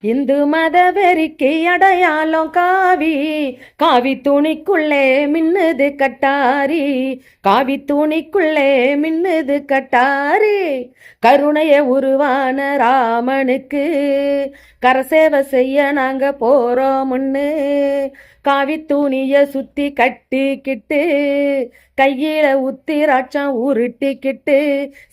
இந்து மத வெறிக்கு அடையாளம் காவி. காவி துணிக்குள்ளே மின்னுது கட்டாரி. காவி துணிக்குள்ளே மின்னுது கட்டாரி. கருணைய உருவான ராமனுக்கு கரசேவை செய்ய நாங்க போறோம்னு காவி துணிய சுத்தி கட்டிக்கிட்டு கையில உத்திராட்சம் உருட்டிக்கிட்டு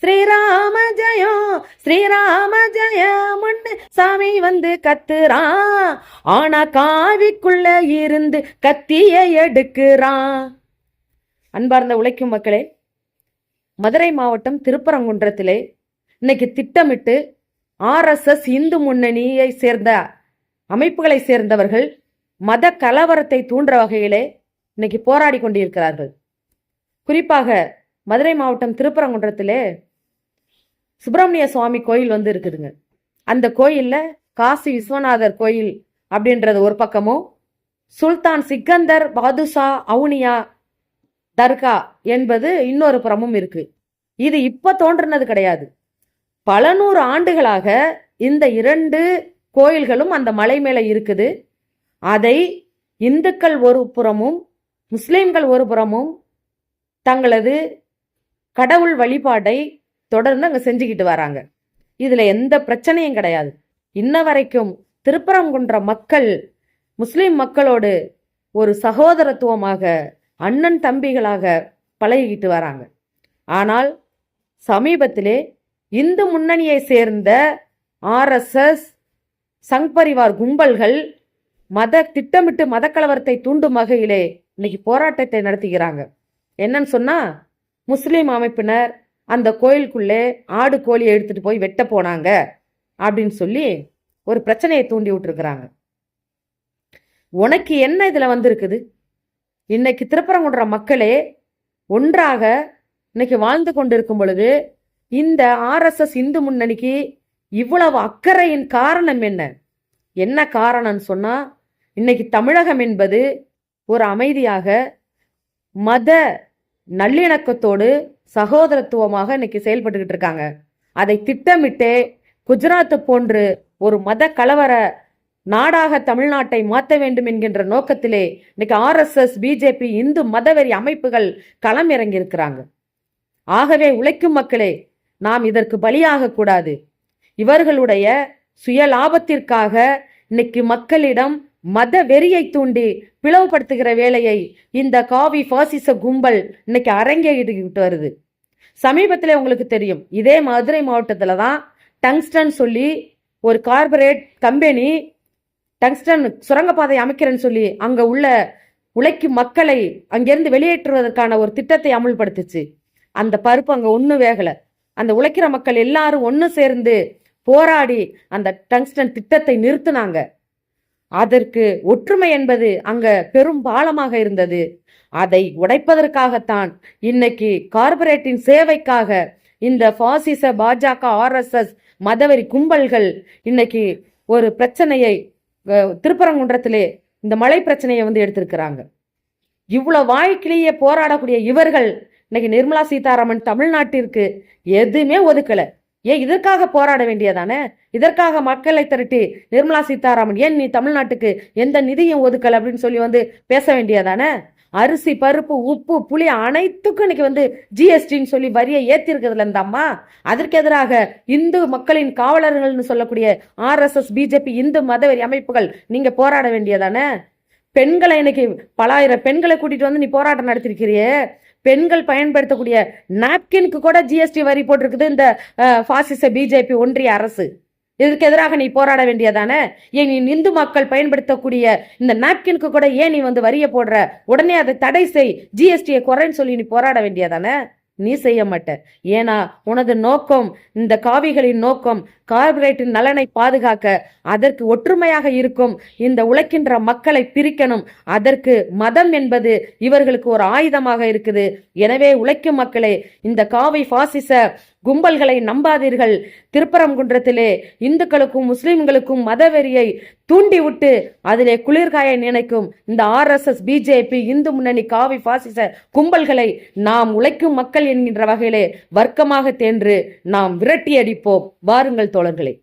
ஸ்ரீராம ஜெயம் ஸ்ரீராம ஜெயம்னு சாமி வந்து கத்துறான் ஆனா காவிக்குள்ள இருந்து கத்திய எடுக்கிறான் அன்பார்ந்த உழைக்கும் மக்களே மதுரை மாவட்டம் திருப்பரங்குன்றத்திலே இன்னைக்கு திட்டமிட்டு ஆர்எஸ்எஸ் இந்து முன்னணியை சேர்ந்த அமைப்புகளை சேர்ந்தவர்கள் மத கலவரத்தை தூண்டுற வகையிலே இன்னைக்கு போராடி கொண்டிருக்கிறார்கள். குறிப்பாக மதுரை மாவட்டம் திருப்பரங்குன்றத்திலே சுப்பிரமணிய சுவாமி கோயில் வந்து இருக்குதுங்க. அந்த கோயிலில் காசி விஸ்வநாதர் கோயில் அப்படின்றது ஒரு பக்கமும் சுல்தான் சிக்கந்தர் பாதுஷா அவுனியா தர்கா என்பது இன்னொரு புறமும் இருக்கு. இது இப்ப தோன்றினது கிடையாது. பல நூறு ஆண்டுகளாக இந்த இரண்டு கோயில்களும் அந்த மலை மேல இருக்குது. அதை இந்துக்கள் ஒரு புறமும் முஸ்லிம்கள் ஒரு புறமும் தங்களது கடவுள் வழிபாட்டை தொடர்ந்து அங்கே செஞ்சுக்கிட்டு வராங்க. இதில் எந்த பிரச்சனையும் கிடையாது. இன்ன வரைக்கும் திருப்பரங்குன்ற மக்கள் முஸ்லீம் மக்களோடு ஒரு சகோதரத்துவமாக அண்ணன் தம்பிகளாக பழகிக்கிட்டு வராங்க. ஆனால் சமீபத்திலே இந்து முன்னணியை சேர்ந்த ஆர்எஸ்எஸ் சங் பரிவார் கும்பல்கள் மத திட்டமிட்டு மதக்கலவரத்தை தூண்டும் வகையிலே இன்னைக்கு போராட்டத்தை நடத்துகிறாங்க. என்னன்னு சொன்னா முஸ்லீம் அமைப்பினர் அந்த கோயிலுக்குள்ளே ஆடு கோழியை எடுத்துட்டு போய் வெட்ட போனாங்க அப்படின்னு சொல்லி ஒரு பிரச்சனையை தூண்டி விட்டுருக்குறாங்க. உனக்கு என்ன இதில் வந்திருக்குது? இன்னைக்கு திருப்பரங்குன்ற மக்களே ஒன்றாக இன்னைக்கு வாழ்ந்து கொண்டிருக்கும் பொழுது இந்த ஆர்எஸ்எஸ் இந்து முன்னணிக்கு இவ்வளவு அக்கறையின் காரணம் என்ன? என்ன காரணம்னு சொன்னா இன்னைக்கு தமிழகம் என்பது ஒரு அமைதியாக மத நல்லிணக்கத்தோடு சகோதரத்துவமாக இன்னைக்கு செயல்பட்டுக்கிட்டு இருக்காங்க. அதை திட்டமிட்டே குஜராத் போன்று ஒரு மத கலவர நாடாக தமிழ்நாட்டை மாற்ற வேண்டும் என்கின்ற நோக்கத்திலே இன்னைக்கு ஆர்எஸ்எஸ் பிஜேபி இந்து மதவெறி அமைப்புகள் களம் இறங்கி இருக்கிறாங்க ஆகவே உழைக்கும் மக்களே நாம் இதற்கு பலியாக கூடாது. இவர்களுடைய சுய லாபத்திற்காக இன்னைக்கு மக்களிடம் மத வெறியை தூண்டி பிளவுபடுத்துகிற வேலையை இந்த காவி பாசிச கும்பல் இன்னைக்கு அரங்கேறிக்கிட்டு வருது. சமீபத்தில் உங்களுக்கு தெரியும். இதே மதுரை மாவட்டத்தில் தான் டங்ஸ்டன் சொல்லி ஒரு கார்பரேட் கம்பெனி டங்ஸ்டன் சுரங்கப்பாதை அமைக்கிறேன்னு சொல்லி அங்கே உள்ள உழைக்கும் மக்களை அங்கிருந்து வெளியேற்றுவதற்கான ஒரு திட்டத்தை அமுல்படுத்துச்சு. அந்த பருப்பு அங்கே ஒன்றும் வேகலை. அந்த உழைக்கிற மக்கள் எல்லாரும் ஒன்று சேர்ந்து போராடி அந்த டங்ஸ்டன் திட்டத்தை நிறுத்தினாங்க. அதற்கு ஒற்றுமை என்பது அங்க பெரும் பாலமாக இருந்தது. அதை உடைப்பதற்காகத்தான் இன்னைக்கு கார்பரேட்டின் சேவைக்காக இந்த பாசிச பாஜக ஆர்எஸ்எஸ் மதவெறி கும்பல்கள் இன்னைக்கு ஒரு பிரச்சனையை திருப்பரங்குன்றத்திலே இந்த மலை பிரச்சனையை வந்து எடுத்திருக்கிறாங்க. இவ்வளவு வாழ்க்கையிலேயே போராடக்கூடிய இவர்கள் இன்னைக்கு நிர்மலா சீதாராமன் தமிழ்நாட்டிற்கு எதுவுமே ஒதுக்கலை. ஏன் இதற்காக போராட வேண்டியதானே? இதற்காக மக்களை திரட்டி நிர்மலா சீதாராமன் ஏன் நீ தமிழ்நாட்டுக்கு எந்த நிதியும் ஒதுக்கல் அப்படின்னு சொல்லி வந்து பேச வேண்டியதானே? அரிசி பருப்பு உப்பு புளி அனைத்துக்கும் இன்னைக்கு வந்து ஜிஎஸ்டின்னு சொல்லி வரியை ஏத்திருக்கிறதுல இந்த அம்மா. அதற்கு எதிராக இந்து மக்களின் காவலர்கள்னு சொல்லக்கூடிய ஆர்எஸ்எஸ் பிஜேபி இந்து மதவெறி அமைப்புகள் நீங்க போராட வேண்டியதானே? பெண்களை இன்னைக்கு பலாயிரம் பெண்களை கூட்டிட்டு வந்து நீ போராட்டம் நடத்திருக்கிறியே. பெண்கள் பயன்படுத்தக்கூடிய நாப்கினுக்கு கூட ஜிஎஸ்டி வரி போட்டிருக்குது. இந்த பாசிச பிஜேபி ஒன்றிய அரசு. இதுக்கு எதிராக நீ போராட வேண்டியதானே? ஏன் நீ இந்து மக்கள் பயன்படுத்தக்கூடிய இந்த நாப்கினுக்கு கூட ஏன் நீ வந்து வரிய போடுற? உடனே அதை தடை செய். ஜிஎஸ்டியை குறைன்னு சொல்லி நீ போராட வேண்டியதானே? நீ செய்ய மாட்ட ஏன்னா உனது நோக்கம் இந்த காவிகளின் நோக்கம் கார்பரேட்டின் நலனை பாதுகாக்க அதற்கு ஒற்றுமையாக இருக்கும் இந்த உழைக்கின்ற மக்களை பிரிக்கணும் அதற்கு மதம் என்பது இவர்களுக்கு ஒரு ஆயுதமாக இருக்குது. எனவே உழைக்கும் மக்களே இந்த காவி பாசிச கும்பல்களை நம்பாதீர்கள். திருப்பரங்குன்றத்திலே இந்துக்களுக்கும் முஸ்லிம்களுக்கும் மதவெறியை தூண்டிவிட்டு அதிலே குளிர்காய நினைக்கும் இந்த ஆர்எஸ்எஸ் பிஜேபி இந்து முன்னணி காவி பாசிச கும்பல்களை நாம் உழைக்கும் மக்கள் என்கின்ற வகையிலே வர்க்கமாக தேன்று நாம் விரட்டி அடிப்போம் வாருங்கள் தோழர்களே.